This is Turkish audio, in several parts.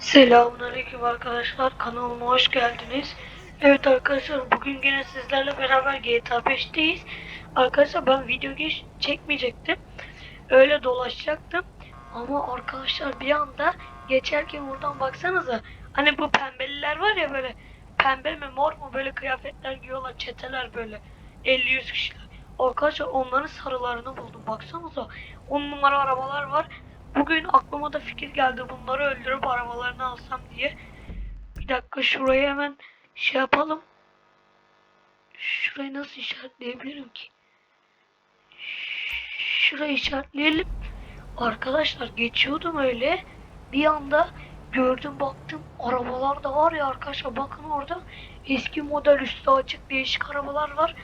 Selamünaleyküm arkadaşlar kanalıma hoş geldiniz. Evet arkadaşlar bugün yine sizlerle beraber GTA 5'teyiz. Arkadaşlar ben video geç çekmeyecektim. Öyle dolaşacaktım. Ama arkadaşlar bir anda geçerken buradan baksanıza. Hani bu pembeliler var ya böyle pembe mi mor mu böyle kıyafetler giyiyorlar çeteler böyle 50-100 kişiler. Arkadaşlar onların sarılarını buldum baksanıza. 10 numara arabalar var. Bugün aklıma da fikir geldi bunları öldürüp arabalarını alsam diye. Bir dakika şurayı hemen şey yapalım. Şurayı nasıl işaretleyebilirim ki? Şurayı işaretleyelim. Arkadaşlar geçiyordum öyle. Bir anda gördüm baktım arabalar da var ya arkadaşlar bakın orada eski model üstü açık değişik arabalar var.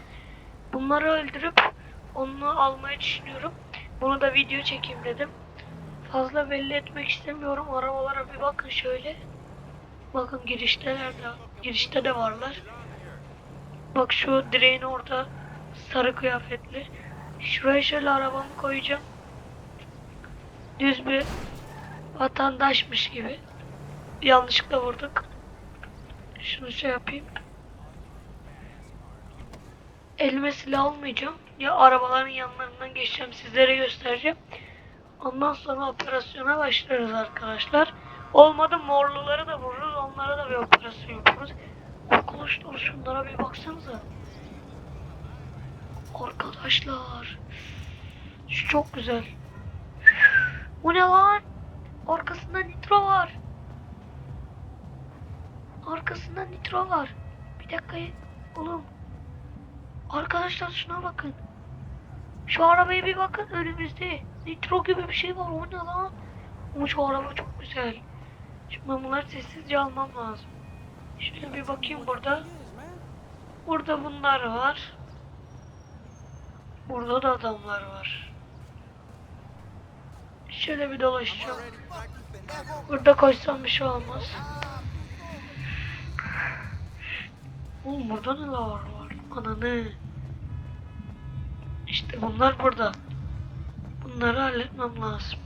Bunları öldürüp onu almayı düşünüyorum. Bunu da video çekeyim dedim. Fazla belli etmek istemiyorum. Arabalara bir bakın şöyle. Bakın girişteler de, girişte de varlar. Bak şu direğin orada sarı kıyafetli. Şuraya şöyle arabamı koyacağım. Düz bir vatandaşmış gibi. Yanlışlıkla vurduk. Şunu şey yapayım. Elime silah almayacağım. Ya arabaların yanlarından geçeceğim. Sizlere göstereceğim. Ondan sonra operasyona başlarız arkadaşlar. Olmadı morluları da vururuz. Onlara da bir operasyon yaparız. Arkadaşlar şunlara bir baksanıza. Arkadaşlar. Şu çok güzel. Bu ne lan? Arkasında nitro var. Arkasında nitro var. Bir dakika oğlum. Arkadaşlar şuna bakın. Şu arabaya bir bakın önümüzde. Nitro gibi bir şey var. O ne lan? Ama şu araba çok güzel. Şimdi ben bunları sessizce almam lazım. Şöyle bir bakayım burada. Burada bunlar var. Burada da adamlar var. Şöyle bir dolaşacağım. Burada koşsam bir şey olmaz. Oğlum burada neler var? Ananı. İşte bunlar burada. Bunları halletmem lazım.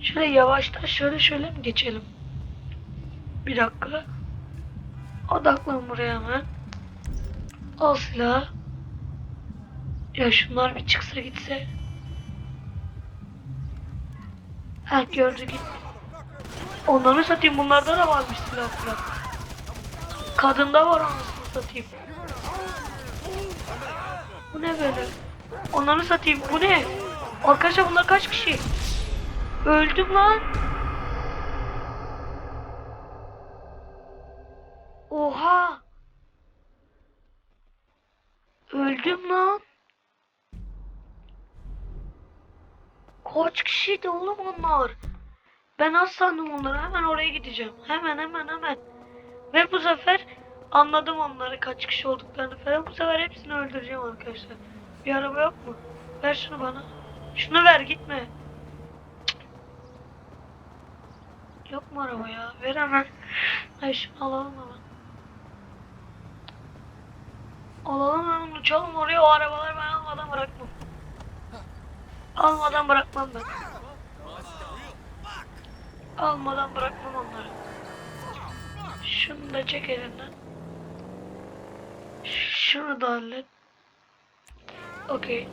Şöyle yavaştan şöyle şöyle mi geçelim? Bir dakika. Odaklan buraya hemen. Al silahı. Ya şunlar bir çıksa gitse. Ha gördü git. Onları satayım bunlarda da varmış silah silah. Kadında var anasını satayım. Bu ne böyle? Onları satayım. Bu ne? Arkadaşlar bunlar kaç kişi? Öldüm lan. Oha. Öldüm lan. Kaç kişiydi oğlum onlar? Ben az sandım onları. Hemen oraya gideceğim. Hemen hemen hemen. Ve bu sefer anladım onları kaç kişi olduklarını falan. Bu sefer hepsini öldüreceğim arkadaşlar. Bir araba yok mu? Ver şunu bana. Şunu ver gitme. Yok mu araba ya? Ver hemen. Ay şunu alalım hemen. Alalım hemen uçalım oraya o arabaları ben almadan bırakmam. Almadan bırakmam ben. Almadan bırakmam onları. Şunu da çek elinden. Şunu da hallet. Okey.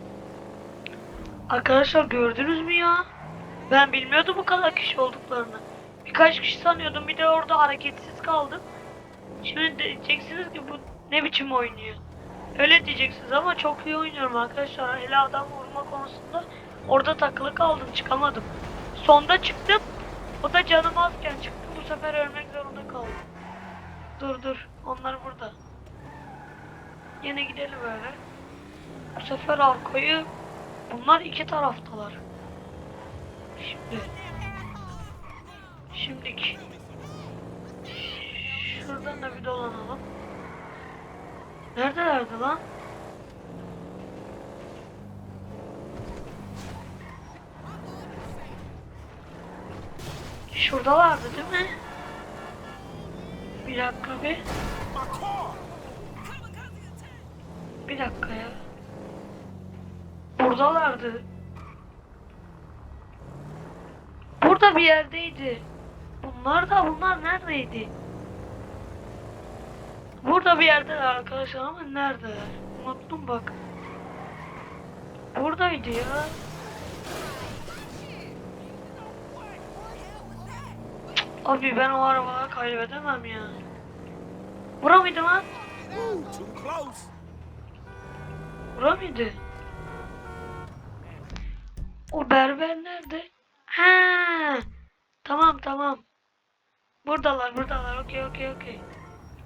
Arkadaşlar gördünüz mü ya? Ben bilmiyordum bu kadar kişi olduklarını. Birkaç kişi sanıyordum. Bir de orada hareketsiz kaldım. Şimdi diyeceksiniz ki bu ne biçim oynuyor? Öyle diyeceksiniz ama çok iyi oynuyorum arkadaşlar. Hele adam vurma konusunda orada takılı kaldım. Çıkamadım. Sonda çıktım. O da canım azken çıktı. Bu sefer ölmek zorunda kaldım. Dur dur. Onlar burada. Yine gidelim öyle. Bu sefer arkayı bunlar iki taraftalar. Şimdi şimdiki şuradan da bir dolanalım. Neredelerdi lan? Şuradalardı değil mi? Bir dakika bir. Bir dakika ya. Buradalardı. Burada bir yerdeydi. Bunlar da bunlar neredeydi? Burada bir yerde arkadaşlar ama nerede? Unuttum bak. Buradaydı ya. Abi ben o arabaları kaybedemem ya. Bura mıydı lan? Bura mıydı? O berber nerede? Ha, tamam tamam. Buradalar buradalar. Okey okey okey.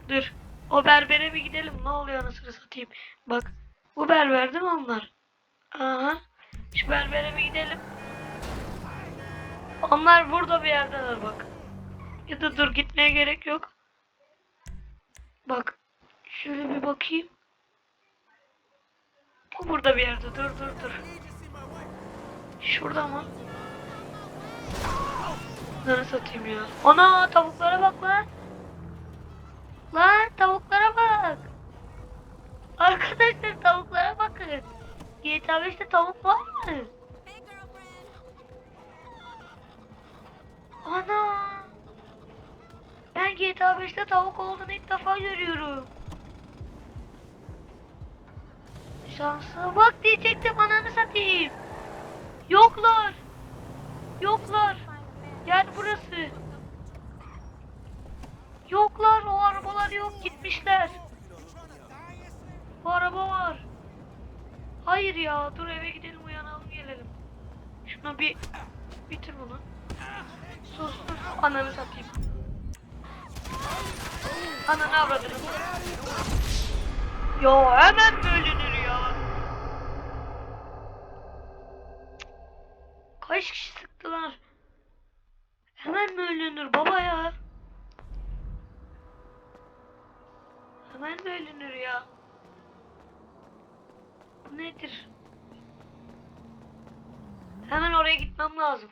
Dur. O berbere bir gidelim. Ne oluyor anasını satayım. Bak. Bu berber değil mi onlar? Aha. Şu berbere bir gidelim. Onlar burada bir yerdeler bak. Ya da dur gitmeye gerek yok. Bak. Şöyle bir bakayım. O burada bir yerde. Dur dur dur. Şurada mı? Nereye satayım ya? Ana tavuklara bak lan. Lan tavuklara bak. Arkadaşlar tavuklara bakın. GTA 5'te tavuk var mı? Ana. Ben GTA 5'te tavuk olduğunu ilk defa görüyorum. Şansa bak diyecektim ananı satayım. Yoklar. Yoklar. Yer burası. Yoklar o arabalar yok gitmişler. Bu araba var. Hayır ya dur eve gidelim uyanalım gelelim. Şuna bir bitir bunu. Sus sus ananı satayım. Ananı avradını. Ya hemen mi ölünür ya? Kaç kişi sıktılar? Hemen mi ölünür baba ya? Hemen mi ölünür ya? Bu nedir? Hemen gitmem lazım.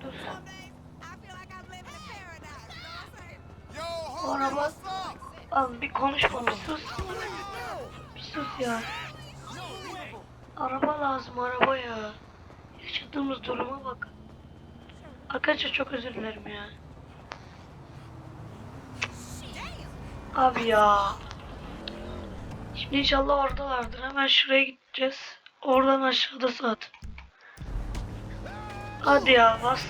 Dur. Up? Abi bir konuşma bir sus. Bir sus ya. Araba lazım araba ya. Yaşadığımız duruma bak. Arkadaşlar çok özür dilerim ya. Abi ya. Şimdi inşallah oradalardır. Hemen şuraya gideceğiz. Oradan aşağıda saat. Hadi ya bas.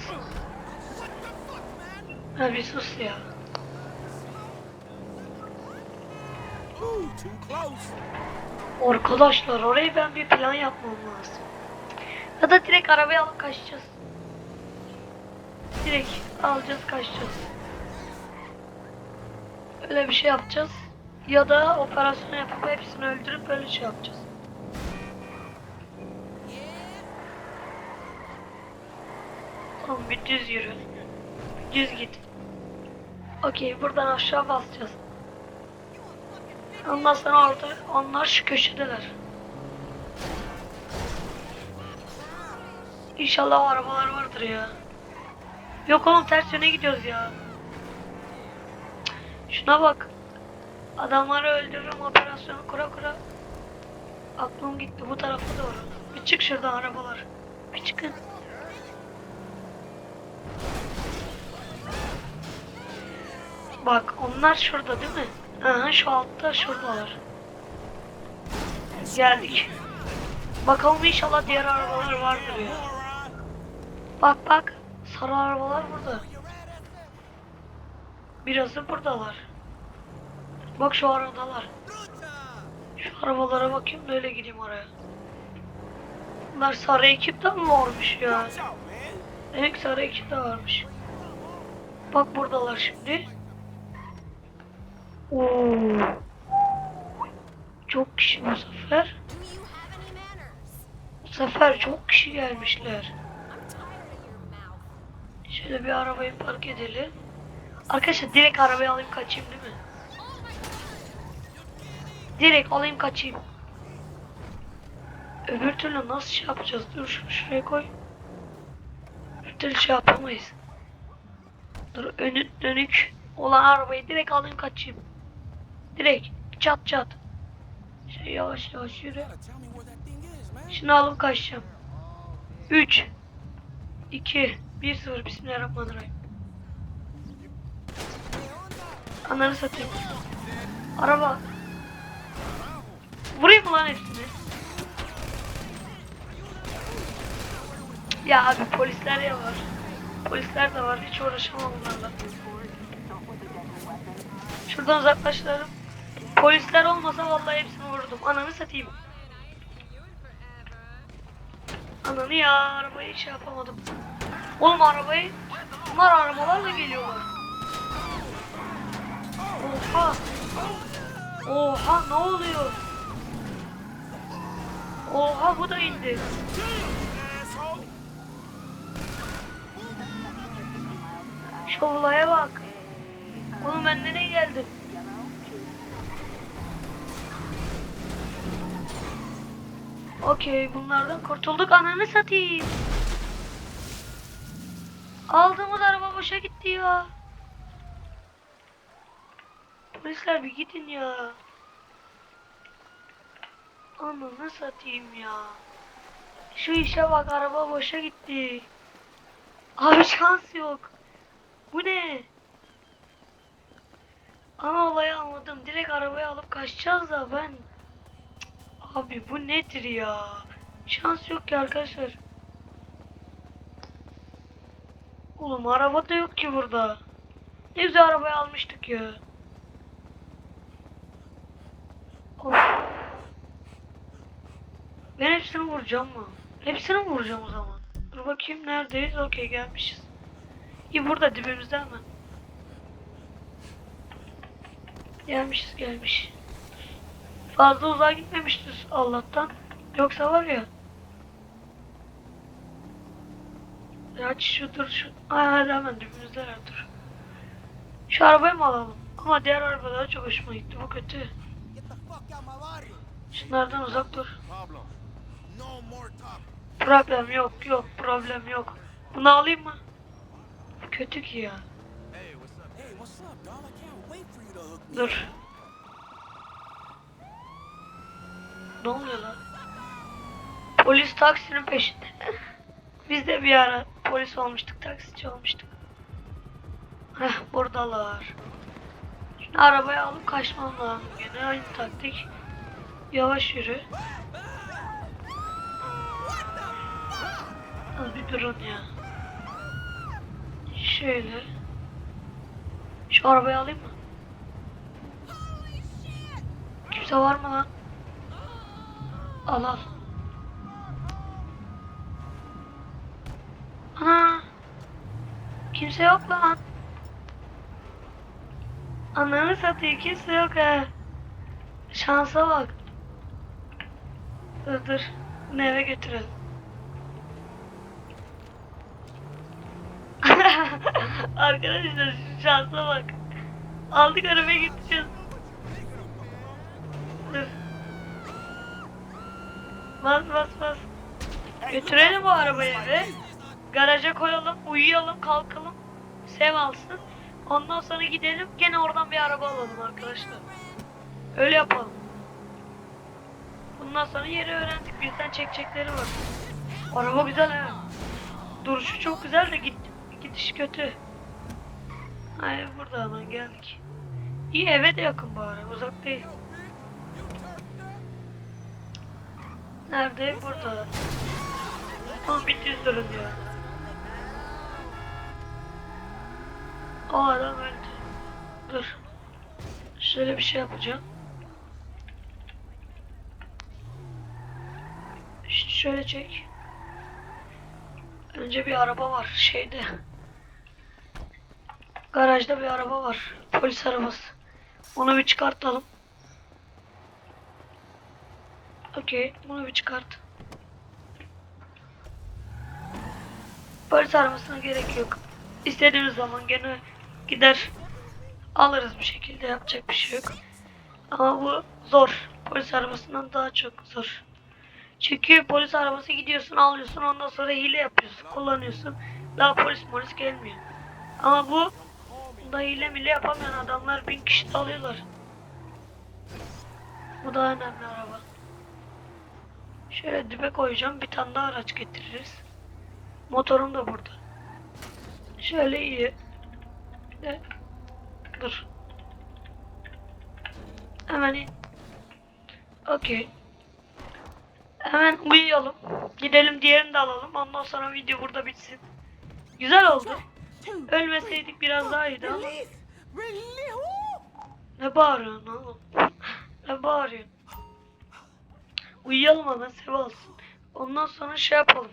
Ha bir sus ya. Arkadaşlar orayı ben bir plan yapmam lazım. Ya da direkt arabayı alıp kaçacağız. Direkt alacağız kaçacağız. Öyle bir şey yapacağız. Ya da operasyon yapıp hepsini öldürüp böyle şey yapacağız. Tamam bir düz yürü. Düz git. Okey buradan aşağı basacağız. Ondan sonra orada onlar şu köşedeler. İnşallah o arabalar vardır ya. Yok oğlum ters yöne gidiyoruz ya. Şuna bak. Adamları öldürürüm operasyonu kura kura. Aklım gitti bu tarafa doğru. Bir çık şuradan arabalar. Bir çıkın. Bak onlar şurada değil mi? Aha şu altta şuradalar. Geldik. Bakalım inşallah diğer arabalar vardır ya. Bak bak sarı arabalar burada. Birazı buradalar. Bak şu aradalar. Şu arabalara bakayım da öyle gideyim oraya. Bunlar sarı ekipten mi varmış ya? Demek sarı ekip de varmış. Bak buradalar şimdi. Oo. Çok kişi bu sefer. Bu sefer çok kişi gelmişler. Şöyle bir arabayı park edelim. Arkadaşlar direkt arabayı alayım kaçayım değil mi? Direkt alayım kaçayım. Öbür türlü nasıl şey yapacağız? Dur şunu şuraya koy. Öbür türlü şey yapamayız. Dur önü dönük olan arabayı direkt alayım kaçayım. Direkt çat çat. Şey yavaş yavaş yürü. Şunu alıp kaçacağım. 3 2 1 0 Bismillahirrahmanirrahim. Ananı satayım. Araba. Vurayım mı lan hepsini? Ya abi polisler ya var. Polisler de var. Hiç uğraşamam bunlarla. Şuradan uzaklaşalım. Polisler olmasa vallahi hepsini vururdum. Ananı satayım. Ananı ya arabayı hiç yapamadım. Oğlum arabayı bunlar arabalarla geliyorlar. Oha. Oha ne oluyor? Oha bu da indi. Şu olaya bak. Oğlum ben nereye geldim? Okey bunlardan kurtulduk ananı satayım. Aldığımız araba boşa gitti ya. Polisler bir gidin ya. Ananı satayım ya. Şu işe bak araba boşa gitti. Abi şans yok. Bu ne? Ana olayı anladım. Direkt arabayı alıp kaçacağız da ben... Abi bu nedir ya? Şans yok ki arkadaşlar. Oğlum araba da yok ki burada. Ne güzel arabayı almıştık ya. Ben hepsini vuracağım mı? Hepsini vuracağım o zaman? Dur bakayım neredeyiz? Okey gelmişiz. İyi burada dibimizde hemen. Gelmişiz gelmiş. Fazla uzağa gitmemiştir Allah'tan. Yoksa var ya. Ya şudur şu. Ay hadi hemen dibimizdeler dur. Şu arabayı mı alalım? Ama diğer arabalar çok hoşuma gitti. Bu kötü. Şunlardan uzak dur. Problem yok yok problem yok. Bunu alayım mı? Kötü ki ya. Dur. Ne oluyor lan? Polis taksinin peşinde. Biz de bir ara polis olmuştuk, taksici olmuştuk. Heh, buradalar. Şimdi arabayı alıp kaçmam lazım gene aynı taktik. Yavaş yürü. Bir durun ya. Şöyle. Şu arabayı alayım mı? Kimse var mı lan? Al al. Ana. Kimse yok lan. Ananı satıyor kimse yok ha. Şansa bak. Dur dur. Bunu eve götürelim. Arkadaşlar şu şansa bak. Aldık arabaya gideceğiz. Dur. Bas bas bas. Götürelim bu arabayı eve. Garaja koyalım, uyuyalım, kalkalım. Sev alsın. Ondan sonra gidelim gene oradan bir araba alalım arkadaşlar. Öyle yapalım. Bundan sonra yeri öğrendik. Bizden çekecekleri var. Araba güzel ha. Duruşu çok güzel de git, gidiş kötü. Hayır burada hemen geldik. İyi eve de yakın bari. Uzak değil. Nerede? Burada. Tam düz durun ya. O adam öldü. Dur. Şöyle bir şey yapacağım. Şöyle çek. Önce bir araba var şeyde. Garajda bir araba var. Polis arabası. Onu bir çıkartalım. Okey, bunu bir çıkart. Polis arabasına gerek yok. İstediğimiz zaman gene gider alırız bir şekilde yapacak bir şey yok. Ama bu zor. Polis arabasından daha çok zor. Çünkü polis arabası gidiyorsun alıyorsun ondan sonra hile yapıyorsun kullanıyorsun. Daha polis polis gelmiyor. Ama bu bunda hile mile yapamayan adamlar bin kişi de alıyorlar. Bu daha önemli araba. Şöyle dibe koyacağım bir tane daha araç getiririz. Motorum da burada. Şöyle iyi. De- Dur. Hemen in. Okey. Hemen uyuyalım. Gidelim diğerini de alalım. Ondan sonra video burada bitsin. Güzel oldu. Ölmeseydik biraz daha iyiydi ama. Ne bağırıyorsun oğlum? Ne bağırıyorsun? Uyuyalım hemen sev alsın. Ondan sonra şey yapalım.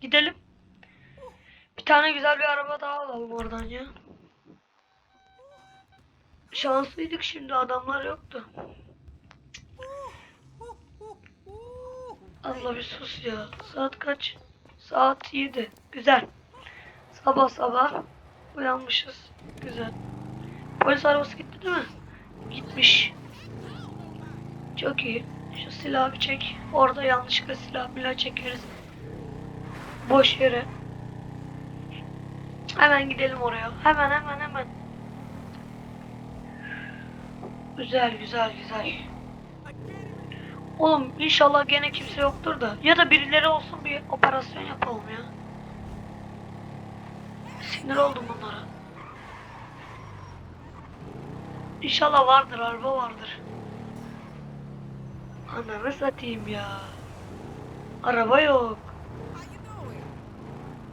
Gidelim. Bir tane güzel bir araba daha alalım oradan ya. Şanslıydık şimdi adamlar yoktu. Allah bir sus ya. Saat kaç? Saat 7. Güzel. Sabah sabah uyanmışız. Güzel. Polis arabası gitti değil mi? Gitmiş. Çok iyi. Şu silahı bir çek. Orada yanlışlıkla silah bile çekeriz. Boş yere. Hemen gidelim oraya. Hemen hemen hemen. Güzel güzel güzel. Oğlum inşallah gene kimse yoktur da. Ya da birileri olsun bir operasyon yapalım ya. Sinir oldum bunlara. İnşallah vardır, araba vardır. Ananı satayım ya. Araba yok.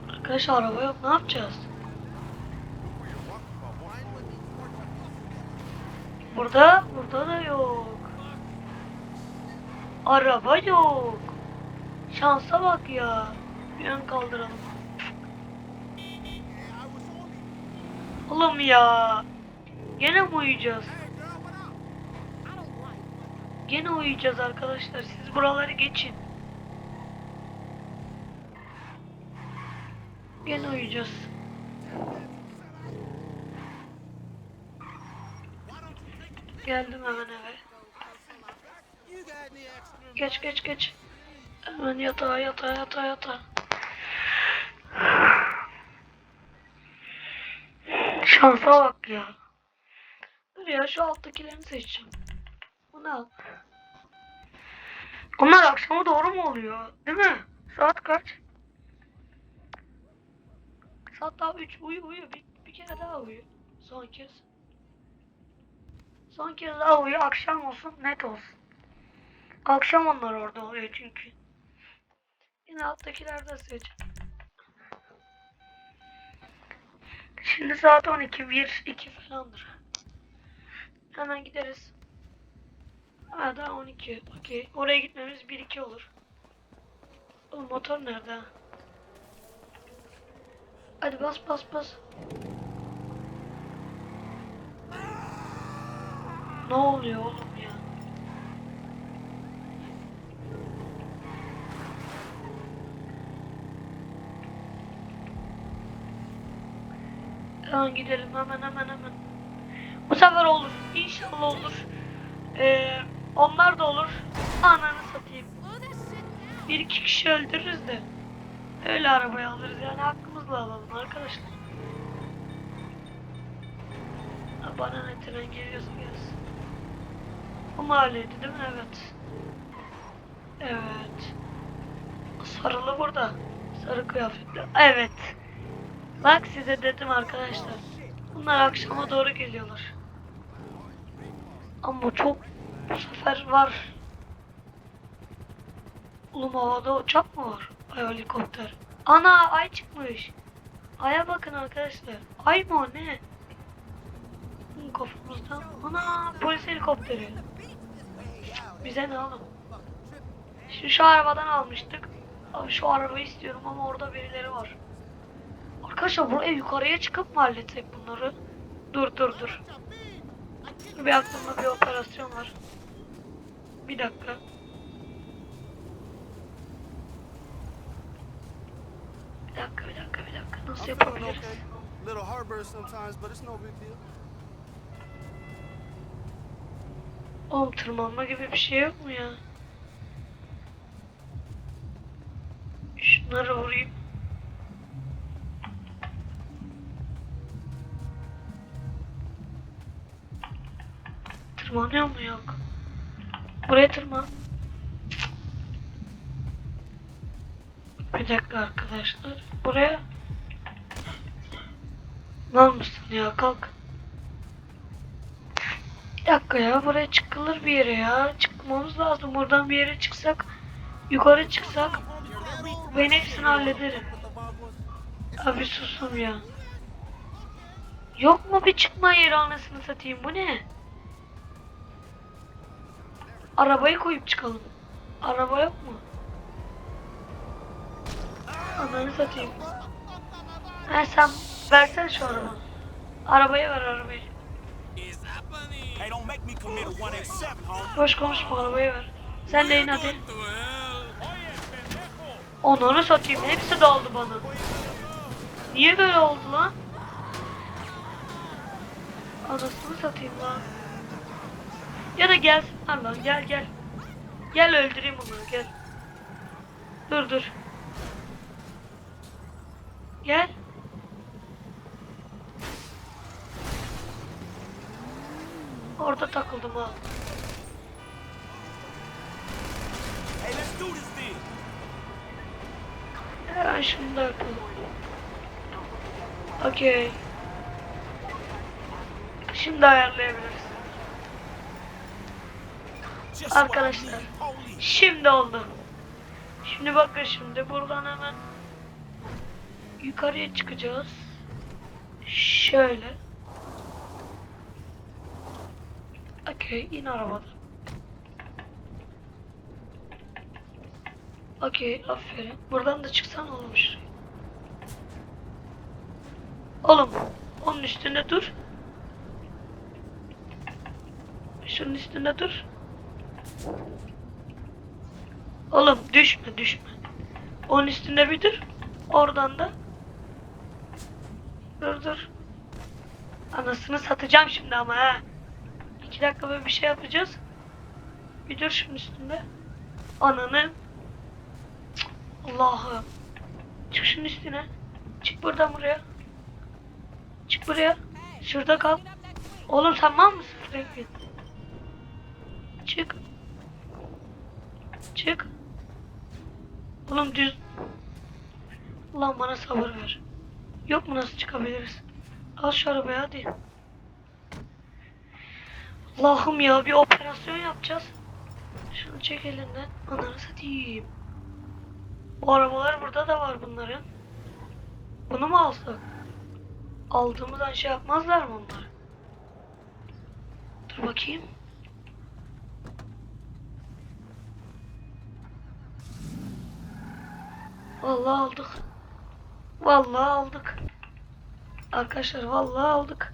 Arkadaşlar araba yok, ne yapacağız? Burada, burada da yok. Araba yok. Şansa bak ya. Bir ön kaldıralım. Oğlum ya. Gene mi uyuyacağız? Gene uyuyacağız arkadaşlar. Siz buraları geçin. Gene uyuyacağız. Geldim hemen eve. Geç geç geç. Hemen yatağa yatağa yatağa yatağa. Şansa bak ya. Dur ya şu alttakilerini seçeceğim. Bunu al. Onlar akşama doğru mu oluyor? Değil mi? Saat kaç? Saat daha 3 uyu uyu. Bir, bir kere daha uyu. Son kez. Son kez daha uyu. Akşam olsun net olsun. Akşam onlar orada oluyor çünkü. Yine alttakilerden seçeceğim. Şimdi saat 12, 1, 2 falandır. Hemen gideriz. Ha daha 12. Okey. Oraya gitmemiz 1-2 olur. Oğlum motor nerede? ha? Hadi bas bas bas. Ne oluyor oğlum Hemen gidelim hemen hemen hemen. Bu sefer olur. İnşallah olur. Ee, onlar da olur. Ananı satayım. Bir iki kişi öldürürüz de. Öyle arabayı alırız yani hakkımızla alalım arkadaşlar. Bana ne tren geliyorsa gelsin. Bu mahalleydi değil mi? Evet. Evet. Sarılı burada. Sarı kıyafetli. Evet. Bak size dedim arkadaşlar. Bunlar akşama doğru geliyorlar. Ama çok bu sefer var. Oğlum havada uçak mı var? Ay helikopter. Ana ay çıkmış. Aya bakın arkadaşlar. Ay mı o ne? Hı, Kafamızda. Ana polis helikopteri. Bize ne oğlum? Şu, şu arabadan almıştık. Abi şu arabayı istiyorum ama orada birileri var. Arkadaşlar buraya yukarıya çıkıp mı halletsek bunları? Dur dur dur. Bir aklımda bir operasyon var. Bir dakika. Bir dakika bir dakika bir dakika. Nasıl yapabiliriz? Little heartburn sometimes, but it's no big deal. Oğlum tırmanma gibi bir şey yok mu ya? Şunları vurayım. Tırmanıyor mu yok? Buraya tırman. Bir dakika arkadaşlar. Buraya Mal mısın ya kalk. Bir dakika ya buraya çıkılır bir yere ya. Çıkmamız lazım. Buradan bir yere çıksak yukarı çıksak ben hepsini hallederim. Abi susum ya. Yok mu bir çıkma yeri anasını satayım bu ne? Arabayı koyup çıkalım. Araba yok mu? Ananı satayım. Ha sen versene şu arabayı. Arabayı ver arabayı. Hey, don't make me commit a 187, homie. Boş konuşma arabayı ver. Sen de in hadi. Onları satayım. Hepsi daldı bana. Niye böyle oldu lan? Anasını satayım lan. Ya da gelsinler lan. Gel gel. Gel öldüreyim onları gel. Dur dur. Gel. Orada takıldım ha. Then. Hemen şunu da. Okey. Şimdi ayarlayabiliriz. Arkadaşlar. Şimdi oldu. Şimdi bakın şimdi buradan hemen yukarıya çıkacağız. Şöyle. Okey in arabadan. Okey aferin. Buradan da çıksan olmuş. Oğlum onun üstünde dur. Şunun üstünde dur. Oğlum düşme düşme. Onun üstünde bir dur. Oradan da. Dur dur. Anasını satacağım şimdi ama ha. İki dakika böyle bir şey yapacağız. Bir dur şunun üstünde. Ananı. Allah'ım. Çık şunun üstüne. Çık buradan buraya. Çık buraya. Şurada kal. Oğlum sen mal mısın Franklin? Çık. Çık. Oğlum düz. Ulan bana sabır ver. Yok mu nasıl çıkabiliriz? Al şu arabayı hadi. Allah'ım ya bir operasyon yapacağız. Şunu çek elinden. Ananı satayım. Bu arabalar burada da var bunların. Bunu mu alsak? Aldığımızdan şey yapmazlar mı onlar? Dur bakayım. Vallahi aldık. Vallahi aldık. Arkadaşlar vallahi aldık.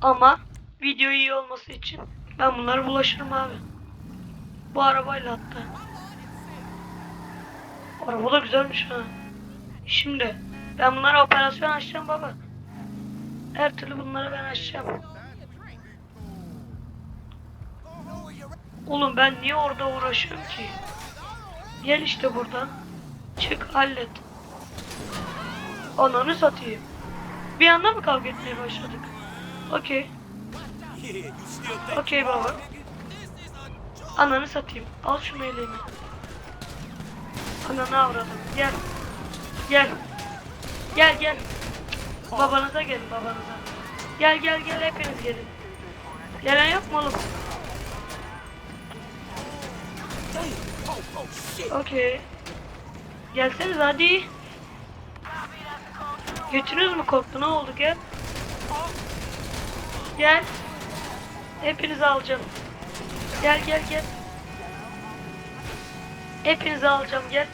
Ama video iyi olması için ben bunlara bulaşırım abi. Bu arabayla hatta. Araba da güzelmiş ha. Şimdi ben bunlara operasyon açacağım baba. Her türlü bunları ben açacağım. Oğlum ben niye orada uğraşıyorum ki? Gel işte buradan. Çık hallet. Ananı satayım. Bir anda mı kavga etmeye başladık? Okey. Okey baba. Ananı satayım. Al şunu elini. Ananı avradım. Gel. Gel. Gel gel. Babanıza gelin babanıza. Gel gel gel hepiniz gelin. Gelen yok mu oğlum? Okey. Gelseniz hadi. Götünüz mü korktu? Ne oldu? Gel. Gel. Hepinizi alacağım. Gel gel gel. Hepinizi alacağım gel.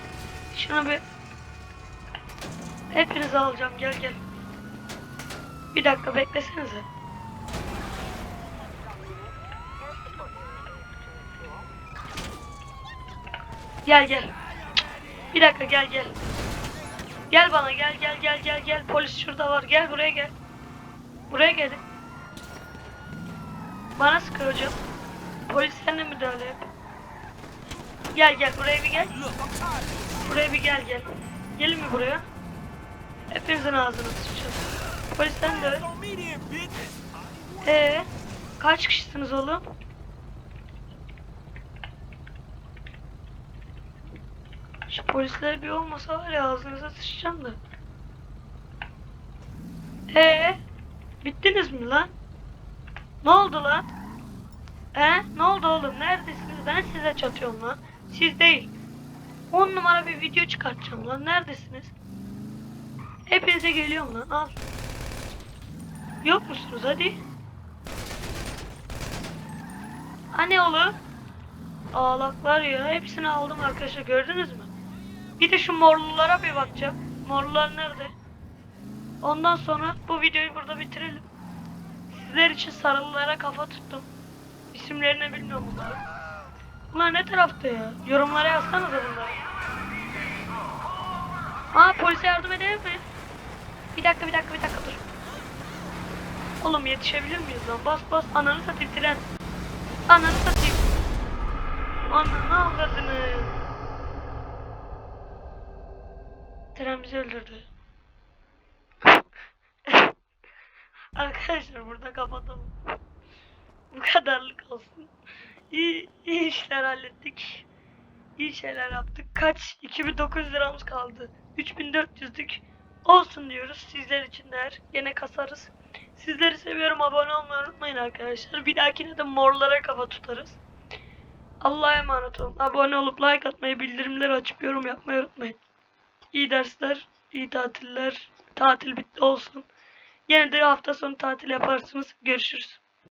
Şunu bir. Hepinizi alacağım gel gel. Bir dakika beklesenize. Gel gel. Bir dakika gel gel. Gel bana gel gel gel gel gel. Polis şurada var. Gel buraya gel. Buraya gelin. Bana sıkıyor hocam. Polis sen de müdahale yap. Gel gel buraya bir gel. Buraya bir gel gel. Gelin mi buraya? Hepinizin ağzını sıçacağız. Polis sen de öyle. Ee, kaç kişisiniz oğlum? Şu polisler bir olmasa var ya ağzınıza sıçacağım da. Ee, bittiniz mi lan? Ne oldu lan? He? Ne oldu oğlum? Neredesiniz? Ben size çatıyorum lan. Siz değil. 10 numara bir video çıkartacağım lan. Neredesiniz? Hepinize geliyorum lan. Al. Yok musunuz? Hadi. Hani oğlum? Ağlaklar ya. Hepsini aldım arkadaşlar. Gördünüz mü? Bir de şu morlulara bir bakacağım. Morlular nerede? Ondan sonra bu videoyu burada bitirelim. Sizler için sarılılara kafa tuttum. İsimlerini bilmiyorum bunları. Bunlar ne tarafta ya? Yorumlara yazsanıza bunları. Aa polise yardım edelim mi? Bir dakika bir dakika bir dakika dur. Oğlum yetişebilir miyiz lan? Bas bas ananı satayım tren. Ananı satayım. Ananı avradını. Tren bizi öldürdü. Arkadaşlar burada kapatalım. Bu kadarlık olsun. İyi, iyi işler hallettik. İyi şeyler yaptık. Kaç? 2900 liramız kaldı. 3400'lük olsun diyoruz. Sizler için de her. Yine kasarız. Sizleri seviyorum. Abone olmayı unutmayın arkadaşlar. Bir dahakine de morlara kafa tutarız. Allah'a emanet olun. Abone olup like atmayı, bildirimleri açıp yorum yapmayı unutmayın. İyi dersler, iyi tatiller. Tatil bitti olsun. Yine de hafta sonu tatil yaparsınız. Görüşürüz.